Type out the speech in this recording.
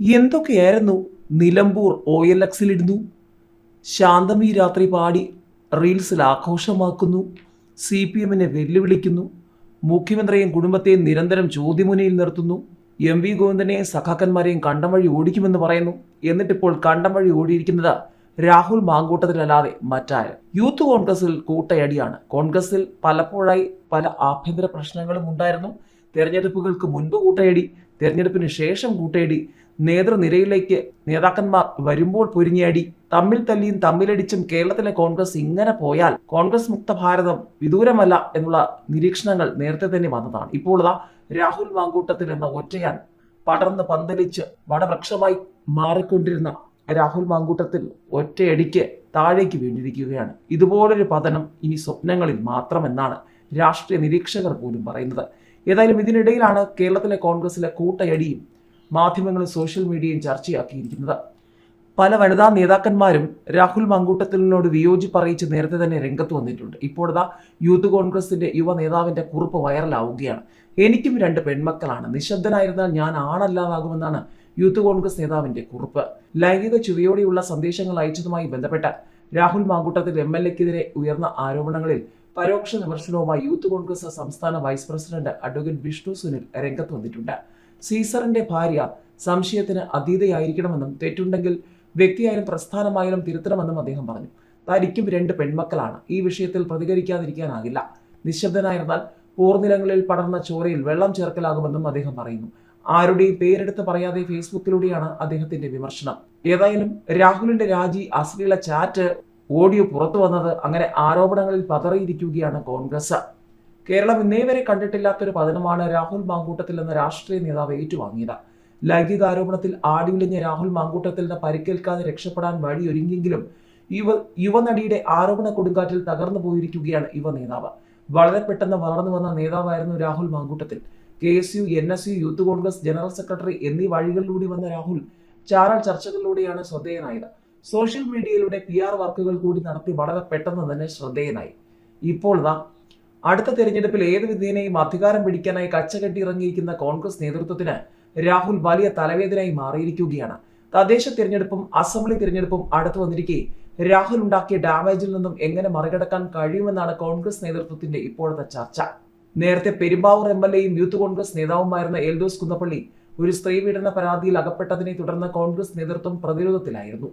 എന്തൊക്കെയായിരുന്നു Nilambur O L എക്സിലിടുന്നു ഈ രാത്രി പാടി റീൽസിൽ ആഘോഷമാക്കുന്നു. സി പി എമ്മിനെ വെല്ലുവിളിക്കുന്നു. മുഖ്യമന്ത്രിയെയും കുടുംബത്തെയും നിരന്തരം ചോദ്യമുനയിൽ നിർത്തുന്നു. എം വി ഗോവിന്ദനെയും സഖാക്കന്മാരെയും കണ്ടം വഴി ഓടിക്കുമെന്ന് പറയുന്നു. എന്നിട്ടിപ്പോൾ കണ്ടം വഴി ഓടിയിരിക്കുന്നത് രാഹുൽ മാങ്കൂട്ടത്തിലല്ലാതെ മറ്റാര്? യൂത്ത് കോൺഗ്രസിൽ കൂട്ടയടിയാണ്. കോൺഗ്രസിൽ പലപ്പോഴായി പല ആഭ്യന്തര പ്രശ്നങ്ങളും ഉണ്ടായിരുന്നു. തെരഞ്ഞെടുപ്പുകൾക്ക് മുൻപ് കൂട്ടയടി തെരഞ്ഞെടുപ്പിന് ശേഷം കൂട്ടയടി നേതൃനിരയിലേക്ക് നേതാക്കന്മാർ വരുമ്പോൾ പൊരിഞ്ഞേടി തമ്മിൽ തല്ലിയും തമ്മിലടിച്ചും കേരളത്തിലെ കോൺഗ്രസ് ഇങ്ങനെ പോയാൽ കോൺഗ്രസ് മുക്ത ഭാരതം വിദൂരമല്ല എന്നുള്ള നിരീക്ഷണങ്ങൾ നേരത്തെ തന്നെ വന്നതാണ്. ഇപ്പോൾ ഇതാ രാഹുൽ മാങ്കൂട്ടത്തിൽ എന്ന ഒറ്റയാൻ പടർന്ന് പന്തലിച്ച് വടവൃക്ഷമായി മാറിക്കൊണ്ടിരുന്ന രാഹുൽ മാങ്കൂട്ടത്തിൽ ഒറ്റയടിക്ക് താഴേക്ക് വീണിരിക്കുകയാണ്. ഇതുപോലൊരു പതനം ഇനി സ്വപ്നങ്ങളിൽ മാത്രമെന്നാണ് രാഷ്ട്രീയ നിരീക്ഷകർ പോലും പറയുന്നത്. ഏതായാലും ഇതിനിടയിലാണ് കേരളത്തിലെ കോൺഗ്രസിലെ കൂട്ടയടിയും മാധ്യമങ്ങളും സോഷ്യൽ മീഡിയയും ചർച്ചയാക്കിയിരിക്കുന്നത്. പല വനിതാ നേതാക്കന്മാരും രാഹുൽ മങ്കൂട്ടത്തിലിനോട് വിയോജിപ്പ് അറിയിച്ച് നേരത്തെ തന്നെ രംഗത്ത് വന്നിട്ടുണ്ട്. ഇപ്പോഴതാ യൂത്ത് കോൺഗ്രസിന്റെ യുവ നേതാവിന്റെ കുറിപ്പ് വൈറലാവുകയാണ്. എനിക്കും രണ്ട് പെൺമക്കളാണ്. നിശബ്ദനായിരുന്നാൽ ഞാൻ ആണല്ലാതാകുമെന്നാണ് യൂത്ത് കോൺഗ്രസ് നേതാവിന്റെ കുറിപ്പ്. ലൈംഗിക ചുവയോടെയുള്ള സന്ദേശങ്ങൾ അയച്ചതുമായി ബന്ധപ്പെട്ട് രാഹുൽ മാങ്കൂട്ടത്തിൽ എം എൽ എക്കെതിരെ ഉയർന്ന ആരോപണങ്ങളിൽ പരോക്ഷ വിമർശനവുമായി യൂത്ത് കോൺഗ്രസ് സംസ്ഥാന vice president advocate Vishnu Sunil രംഗത്ത് വന്നിട്ടുണ്ട്. സീസറിന്റെ ഭാര്യ സംശയത്തിന് അതീതയായിരിക്കണമെന്നും തെറ്റുണ്ടെങ്കിൽ വ്യക്തിയായാലും പ്രസ്ഥാനമായാലും തിരുത്തണമെന്നും അദ്ദേഹം പറഞ്ഞു. തനിക്കും രണ്ട് പെൺമക്കളാണ്. ഈ വിഷയത്തിൽ പ്രതികരിക്കാതിരിക്കാനാകില്ല. നിശബ്ദനായിരുന്നാൽ പോർനിലങ്ങളിൽ പടർന്ന ചോരയിൽ വെള്ളം ചേർക്കലാകുമെന്നും അദ്ദേഹം പറയുന്നു. ആരുടെയും പേരെടുത്ത് പറയാതെ ഫേസ്ബുക്കിലൂടെയാണ് അദ്ദേഹത്തിന്റെ വിമർശനം. ഏതായാലും രാഹുലിന്റെ രാജി അശ്ലീല ചാറ്റ് ഓഡിയോ പുറത്തു വന്നത് അങ്ങനെ ആരോപണങ്ങളിൽ പതറിയിരിക്കുകയാണ് കോൺഗ്രസ്. കേരളം ഇന്നേ വരെ കണ്ടിട്ടില്ലാത്തൊരു പതനമാണ് രാഹുൽ മാങ്കൂട്ടത്തിൽ എന്ന രാഷ്ട്രീയ നേതാവ് ഏറ്റുവാങ്ങിയത്. ലൈംഗിക ആരോപണത്തിൽ ആടിയുലഞ്ഞ രാഹുൽ മാങ്കൂട്ടത്തിന് പരിക്കേൽക്കാതെ രക്ഷപ്പെടാൻ വഴിയൊരുങ്ങിയെങ്കിലും യുവ യുവനടിയുടെ ആരോപണ കൊടുങ്കാറ്റിൽ തകർന്നു പോയിരിക്കുകയാണ് യുവ നേതാവ്. വളരെ പെട്ടെന്ന് വളർന്നു വന്ന നേതാവായിരുന്നു Rahul Mamkootathil. K S U N S U youth Congress general secretary എന്നീ വഴികളിലൂടെ വന്ന രാഹുൽ ചാരൽ ചർച്ചകളിലൂടെയാണ് ശ്രദ്ധേയനായത്. സോഷ്യൽ മീഡിയയിലൂടെ പി ആർ വർക്കുകൾ കൂടി നടത്തി വളരെ പെട്ടെന്ന് തന്നെ ശ്രദ്ധേയനായി. ഇപ്പോൾ ഇതാ അടുത്ത തെരഞ്ഞെടുപ്പിൽ ഏത് വിധേനയും അധികാരം പിടിക്കാനായി കച്ചകെട്ടി ഇറങ്ങിയിരിക്കുന്ന കോൺഗ്രസ് നേതൃത്വത്തിന് രാഹുൽ വലിയ തലവേദനയായി മാറിയിരിക്കുകയാണ്. തദ്ദേശ തിരഞ്ഞെടുപ്പും അസംബ്ലി തിരഞ്ഞെടുപ്പും അടുത്തു വന്നിരിക്കെ രാഹുൽ ഉണ്ടാക്കിയ ഡാമേജിൽ നിന്നും എങ്ങനെ മറികടക്കാൻ കഴിയുമെന്നാണ് കോൺഗ്രസ് നേതൃത്വത്തിന്റെ ഇപ്പോഴത്തെ ചർച്ച. നേരത്തെ പെരുമ്പാവൂർ എം എൽ എയും യൂത്ത് കോൺഗ്രസ് നേതാവുമായിരുന്ന എൽദോസ് കുന്നപ്പള്ളി ഒരു സ്ത്രീ പീഡന പരാതിയിൽ അകപ്പെട്ടതിനെ തുടർന്ന് കോൺഗ്രസ് നേതൃത്വം പ്രതിരോധത്തിലായിരുന്നു.